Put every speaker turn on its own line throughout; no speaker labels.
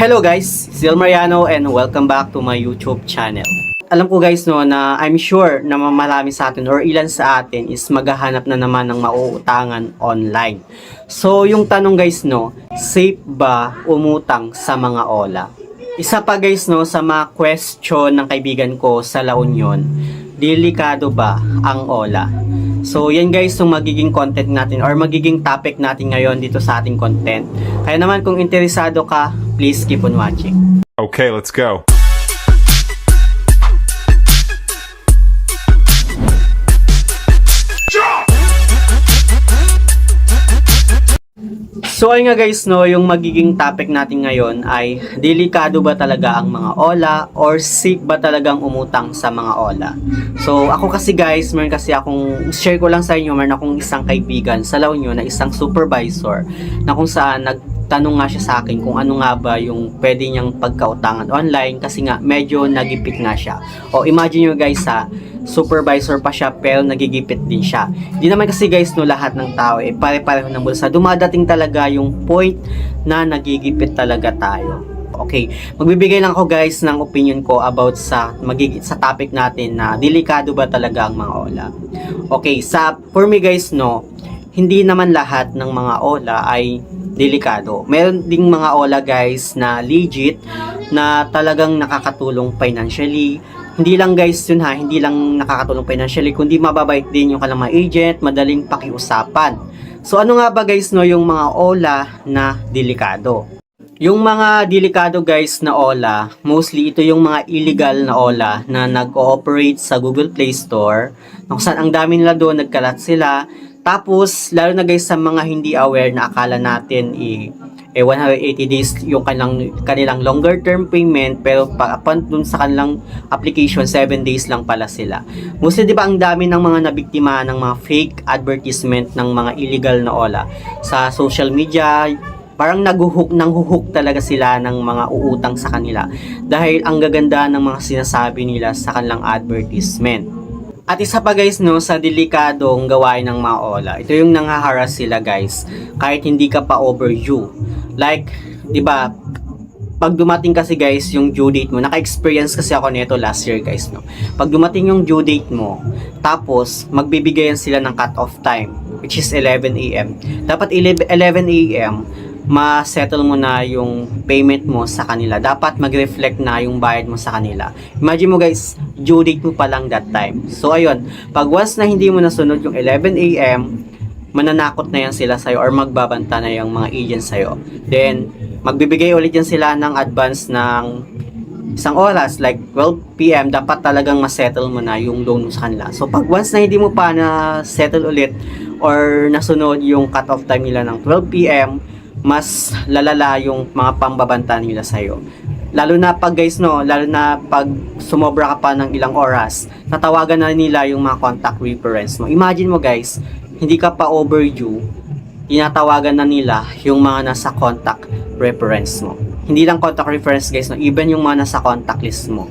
Hello guys, Zil Mariano and welcome back to my YouTube channel. Alam ko guys no na I'm sure na marami sa atin or ilan sa atin is maghahanap na naman ng mauutangan online. So yung tanong guys no, safe ba umutang sa mga ola? Isa pa guys no sa mga question ng kaibigan ko sa La Union, delikado ba ang ola? So yan guys yung magiging content natin or magiging topic natin ngayon dito sa ating content. Kaya naman kung interesado ka, please keep on watching.
Okay, let's go.
So ayun nga guys no, yung magiging topic natin ngayon ay delikado ba talaga ang mga ola or safe ba talagang umutang sa mga ola? So ako kasi guys, meron kasi akong share ko lang sa inyo, meron akong isang kaibigan sa La Union na isang supervisor na kung saan nagtanong nga siya sa akin kung ano nga ba yung pwede niyang pagkautangan online kasi nga medyo nagipit nga siya. O imagine nyo guys ha, supervisor pa siya pero nagigipit din siya. Hindi naman kasi guys no lahat ng tao eh pare-pareho ng bulsa. Dumadating talaga yung point na nagigipit talaga tayo. Okay, magbibigay lang ako guys ng opinion ko about sa magiging sa topic natin na delikado ba talaga ang mga ola. Okay, sa for me guys no, hindi naman lahat ng mga ola ay delikado. Meron ding mga ola guys na legit na talagang nakakatulong financially. Hindi lang guys yun ha, hindi lang nakakatulong financially, kundi mababait din yung kalang mga agent, madaling pakiusapan. So ano nga ba guys no yung mga ola na delikado? Yung mga delikado guys na OLA, mostly ito yung mga illegal na OLA na nag-ooperate sa Google Play Store. Kung saan ang dami nila doon, nagkalat sila. Tapos, lalo na guys sa mga hindi aware na akala natin i eh, 180 days yung kanilang, kanilang longer term payment pero pa, upon dun sa kanilang application 7 days lang pala sila. Mostly di ba ang dami ng mga nabiktima ng mga fake advertisement ng mga illegal na OLA sa social media, parang naguhook nang huhook talaga sila ng mga uutang sa kanila dahil ang gaganda ng mga sinasabi nila sa kanilang advertisement. At isa pa guys no sa delikadong gawain ng mga ola. Ito yung nangaharas sila guys kahit hindi ka pa overdue. Like, 'di ba? Pag dumating kasi guys yung due date mo, naka-experience kasi ako nito last year guys no. Pag dumating yung due date mo, tapos magbibigayan sila ng cut-off time which is 11 AM. Dapat 11 AM ma-settle mo na yung payment mo sa kanila. Dapat mag-reflect na yung bayad mo sa kanila. Imagine mo guys, due date mo pa lang that time. So ayun, pag once na hindi mo nasunod yung 11 AM, mananakot na yan sila sa'yo or magbabanta na yung mga agent sa'yo. Then, magbibigay ulit yan sila ng advance ng isang oras, like 12 p.m., dapat talagang ma-settle mo na yung loan mo sa kanila. So, pag once na hindi mo pa na-settle ulit or nasunod yung cut-off time nila ng 12 p.m., mas lalala yung mga pambabanta nila sa'yo. Lalo na pag guys no, lalo na pag sumobra ka pa ng ilang oras, natawagan na nila yung mga contact reference mo. Imagine mo guys, hindi ka pa overdue, tinatawagan na nila yung mga nasa contact reference mo. Hindi lang contact reference guys no, even yung mga nasa contact list mo.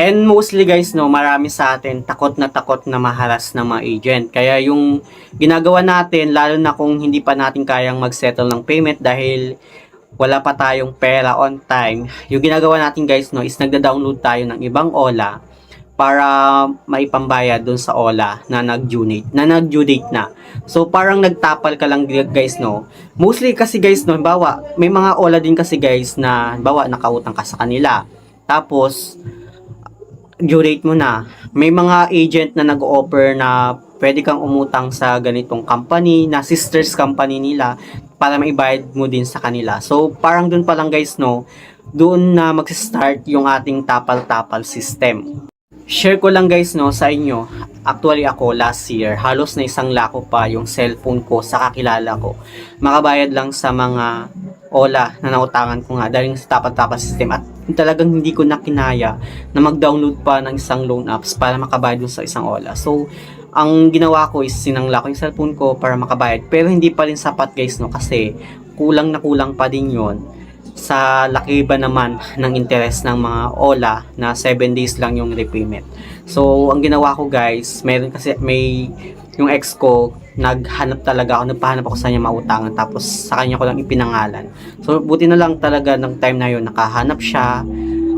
And mostly guys no, marami sa atin takot na takot na maharas ng mga agent. Kaya yung ginagawa natin, lalo na kung hindi pa natin kayang mag-settle ng payment dahil wala pa tayong pera on time, yung ginagawa natin guys no, is nagda-download tayo ng ibang OLA para maipambayad dun sa OLA na nag-due date, na nag-due date na. So parang nagtapal ka lang guys no. Mostly kasi guys no, bawa may mga OLA din kasi guys na bawa nakautang ka sa kanila. Tapos due date mo na. May mga agent na nag-offer na pwede kang umutang sa ganitong company na sisters company nila para maibayad mo din sa kanila. So parang dun pa lang guys no, doon na mag-start yung ating tapal-tapal system. Share ko lang guys no sa inyo. Actually ako last year, halos na isang lako pa yung cellphone ko sa kakilala ko. Makabayad lang sa mga OLA na nautangan ko nga dahil sa tapal-tapal system at talagang hindi ko na kinaya na mag-download pa ng isang loan apps para makabayad sa isang OLA. So, ang ginawa ko is sinangla ko yung cellphone ko para makabayad. Pero hindi pa rin sapat guys no kasi kulang na kulang pa din yon sa laki ba naman ng interest ng mga OLA na 7 days lang yung repayment. So, ang ginawa ko guys, meron kasi may yung ex ko, naghanap talaga ako, nagpahanap ako sa kanya mautangan, tapos sa kanya ko lang ipinangalan. So, buti na lang talaga ng time na yun, nakahanap siya,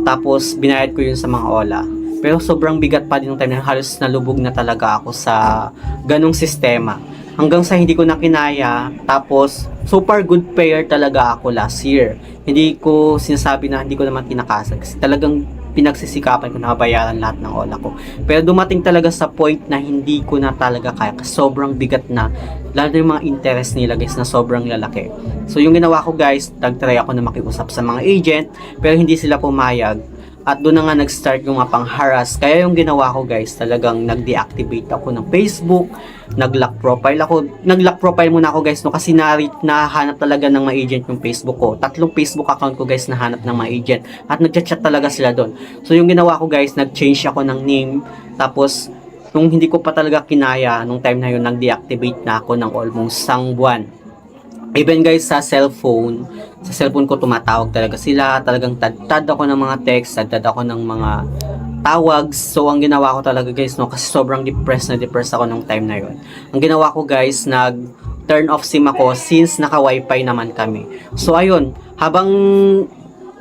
tapos binayad ko yun sa mga ola. Pero sobrang bigat pa din ng time na halos nalubog na talaga ako sa ganong sistema. Hanggang sa hindi ko na kinaya, tapos super good payer talaga ako last year. Hindi ko sinasabi na hindi ko naman kinakasag. Kasi talagang pinagsisikapan ko na bayaran lahat ng ola ko. Pero dumating talaga sa point na hindi ko na talaga kaya kasi sobrang bigat na lalo yung mga interest nila guys na sobrang lalaki. So yung ginawa ko guys, nagtry ako na makiusap sa mga agent pero hindi sila pumayag. At doon na nga nag-start yung nga pang harass. Kaya yung ginawa ko guys, talagang nag-deactivate ako ng Facebook, nag-lock profile ako. Nag-lock profile muna ako guys no kasi nari, nahanap talaga ng mga agent yung Facebook ko. Tatlong Facebook account ko guys nahanap ng mga agent. At nagchat-chat talaga sila doon. So yung ginawa ko guys, nag-change ako ng name. Tapos nung hindi ko pa talaga kinaya, nung time na yun, nag-deactivate na ako ng almost sang buwan. Even guys sa cellphone, sa cellphone ko tumatawag talaga sila, talagang tad-tad ako ng mga text, tad-tad ako ng mga tawag. So ang ginawa ko talaga guys, no, kasi sobrang depressed na depressed ako nung time na yon. Ang ginawa ko guys, nag turn off SIM ako since naka wifi naman kami. So ayun, habang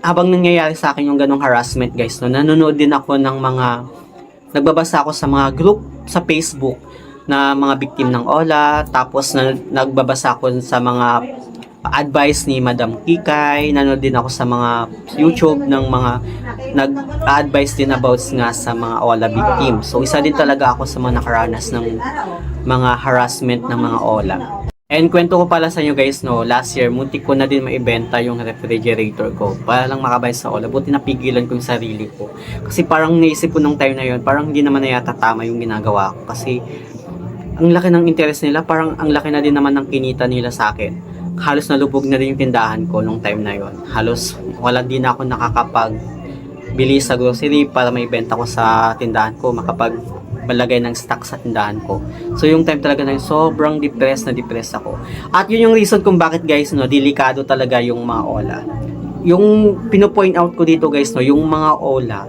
habang nangyayari sa akin yung ganong harassment guys, no, nanonood din ako ng mga nagbabasa ako sa mga group sa Facebook na mga victim ng OLA, tapos na, nagbabasa ako sa mga advice ni Madam Kikay, nanood din ako sa mga YouTube ng mga nag-advise din about nga sa mga OLA victim. So isa din talaga ako sa mga nakaranas ng mga harassment ng mga OLA. And kwento ko pala sa inyo guys, no, last year, muntik ko na din maibenta yung refrigerator ko para lang makabay sa OLA. Buti napigilan ko yung sarili ko. Kasi parang naisip ko nung time na yun, parang hindi naman na yata tama yung ginagawa ko. Kasi ang laki ng interest nila, parang ang laki na din naman ng kinita nila sa akin. Halos nalubog na rin yung tindahan ko nung time na yon. Halos wala din ako nakakapag bili sa grocery para may benta ko sa tindahan ko, makapag malagay ng stock sa tindahan ko. So yung time talaga na yun, sobrang depressed na depressed ako. At yun yung reason kung bakit guys, no, delikado talaga yung mga ola. Yung pino-point out ko dito guys, no, yung mga ola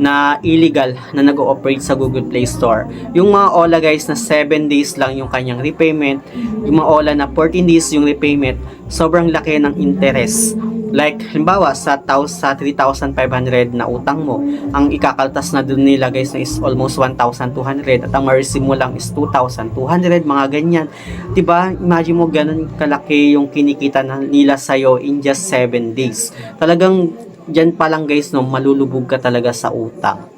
na illegal na nag-ooperate sa Google Play Store. Yung mga ola guys na 7 days lang yung kanyang repayment, yung mga ola na 14 days yung repayment, sobrang laki ng interest. Like, halimbawa, sa, sa 3,500 na utang mo, ang ikakaltas na dun nila guys na is almost 1,200 at ang ma-receive mo lang is 2,200, mga ganyan. 'Di ba Imagine mo ganun kalaki yung kinikita na nila sa'yo in just 7 days. Talagang dyan pa lang guys, no, malulubog ka talaga sa utang.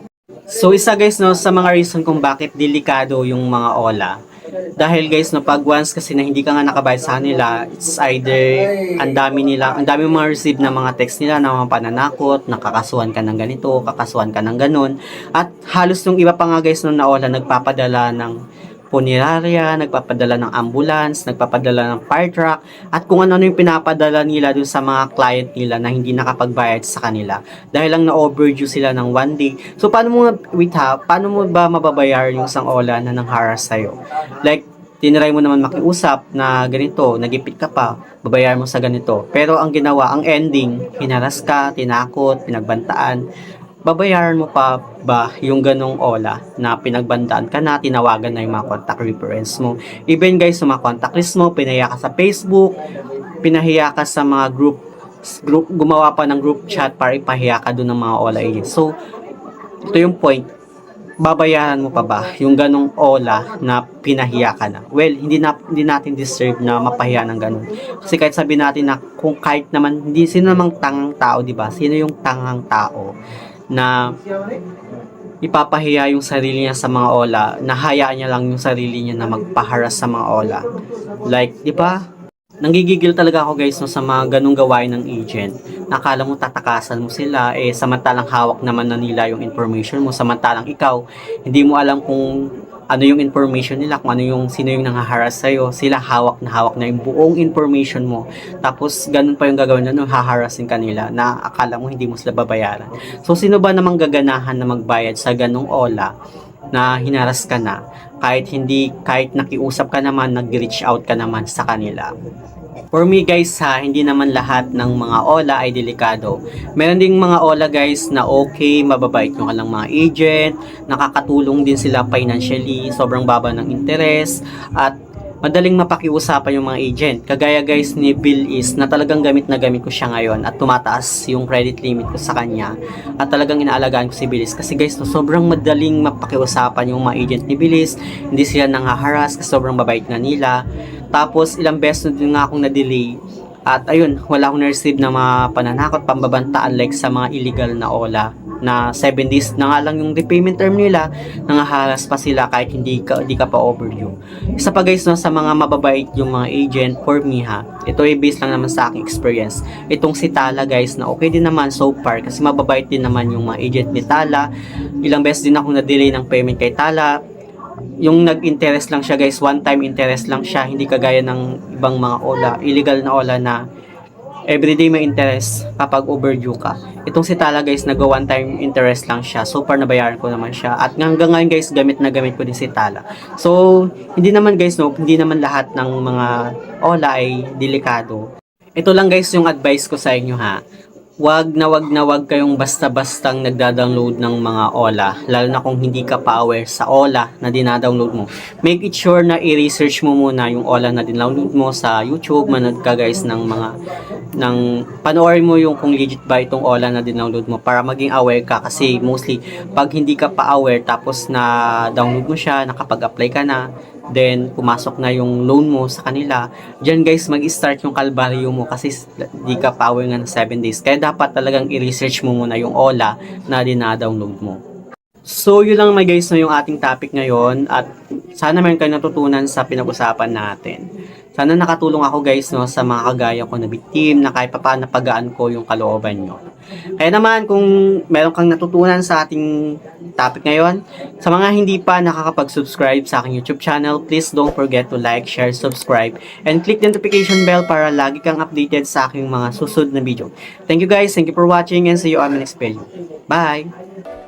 So isa guys no sa mga reason kung bakit delikado yung mga ola. Dahil guys no pag once kasi na hindi ka nga nakabayad sa kanila, it's either ang dami nila, ang dami mga receive na mga text nila na mga pananakot, nakakasuhan ka ng ganito, kakasuhan ka ng ganun. At halos yung iba pa nga guys no na ola nagpapadala ng punerarya, nagpapadala ng ambulance, nagpapadala ng fire truck, at kung ano-ano yung pinapadala nila dun sa mga client nila na hindi nakapagbayad sa kanila. Dahil lang na-overdue sila ng one day. So, paano mo, wait ha, paano mo ba mababayar yung isang ola na nang haras sa'yo? Like, tinry mo naman makiusap na ganito, nagipit ka pa, babayar mo sa ganito. Pero ang ginawa, ang ending, hinaras ka, tinakot, pinagbantaan, babayaran mo pa ba yung ganong ola na pinagbandaan ka na, tinawagan na yung mga contact reference mo. Even guys, sa mga contact list mo, pinahiya ka sa Facebook, pinahiya ka sa mga group, group gumawa pa ng group chat para ipahiya ka doon ng mga ola agents. So, ito yung point, babayaran mo pa ba yung ganong ola na pinahiya ka na? Well, hindi, na, hindi natin deserve na mapahiya ng ganon. Kasi kahit sabi natin na kung kahit naman, hindi sino namang tangang tao, di ba? Sino yung tangang tao na ipapahiya yung sarili niya sa mga ola, nahayaan niya lang yung sarili niya na magpaharas sa mga ola. Like, di ba? Nanggigigil talaga ako guys no, sa mga ganong gawain ng agent. Nakala mo tatakasan mo sila, eh samantalang hawak naman na nila yung information mo, samantalang ikaw, hindi mo alam kung ano yung information nila, kung ano yung sino yung nangaharas sa'yo, sila hawak na hawak na yung buong information mo. Tapos, ganun pa yung gagawin na nung haharasin kanila na akala mo hindi mo sila babayaran. So, sino ba namang gaganahan na magbayad sa ganung ola na hinaras ka na kahit hindi, kahit nakiusap ka naman, nag-reach out ka naman sa kanila. For me guys ha, hindi naman lahat ng mga ola ay delikado. Meron ding mga ola guys na okay, mababait yung kalang mga agent, nakakatulong din sila financially, sobrang baba ng interest, at madaling mapakiusapan yung mga agent. Kagaya guys ni Bill is na talagang gamit na gamit ko siya ngayon at tumataas yung credit limit ko sa kanya at talagang inaalagaan ko si Billis kasi guys no, sobrang madaling mapakiusapan yung mga agent ni Billis hindi sila nangaharas kasi sobrang babait nga nila tapos ilang beses na din nga akong na-delay at ayun, wala akong na-receive na mga pananakot, pambabanta unlike sa mga illegal na OLA na 7 days na nga lang yung repayment term nila, nangaharas pa sila kahit hindi ka, hindi ka pa overdue. Isa pa guys, no, sa mga mababait yung mga agent, for me ha, ito ay based lang naman sa aking experience. Itong si Tala guys na okay din naman so far kasi mababait din naman yung mga agent ni Tala. Ilang beses din ako na-delay ng payment kay Tala yung nag-interest lang siya guys, one time interest lang siya, hindi kagaya ng ibang mga ola, illegal na ola na everyday may interest kapag overdue ka. Itong si Tala guys, nag one time interest lang siya. So far nabayaran ko naman siya. At hanggang ngayon guys, gamit na gamit ko din si Tala. So, hindi naman guys, no, hindi naman lahat ng mga ola ay delikado. Ito lang guys yung advice ko sa inyo ha wag na wag na wag kayong basta-bastang nagda-download ng mga OLA, lalo na kung hindi ka pa aware sa OLA na dinadownload mo. Make it sure na i-research mo muna yung OLA na dinownload mo sa YouTube, manood ka guys ng mga ng panoorin mo yung kung legit ba itong OLA na dinownload mo para maging aware ka kasi mostly pag hindi ka pa aware tapos na download mo siya, nakapag-apply ka na, then pumasok na yung loan mo sa kanila, dyan guys mag-start yung kalbaryo mo kasi di ka power nga ng 7 days. Kaya dapat talagang i-research mo muna yung OLA na dina-download mo. So, yun lang mga guys no, yung ating topic ngayon at sana meron kayo natutunan sa pinag-usapan natin. Sana nakatulong ako guys no sa mga kagaya ko na victim na kahit papaano napagaan ko yung kalooban nyo. Kaya naman kung meron kang natutunan sa ating topic ngayon, sa mga hindi pa nakakapag-subscribe sa aking YouTube channel, please don't forget to like, share, subscribe, and click the notification bell para lagi kang updated sa aking mga susunod na video. Thank you guys, thank you for watching, and see you on my next video. Bye!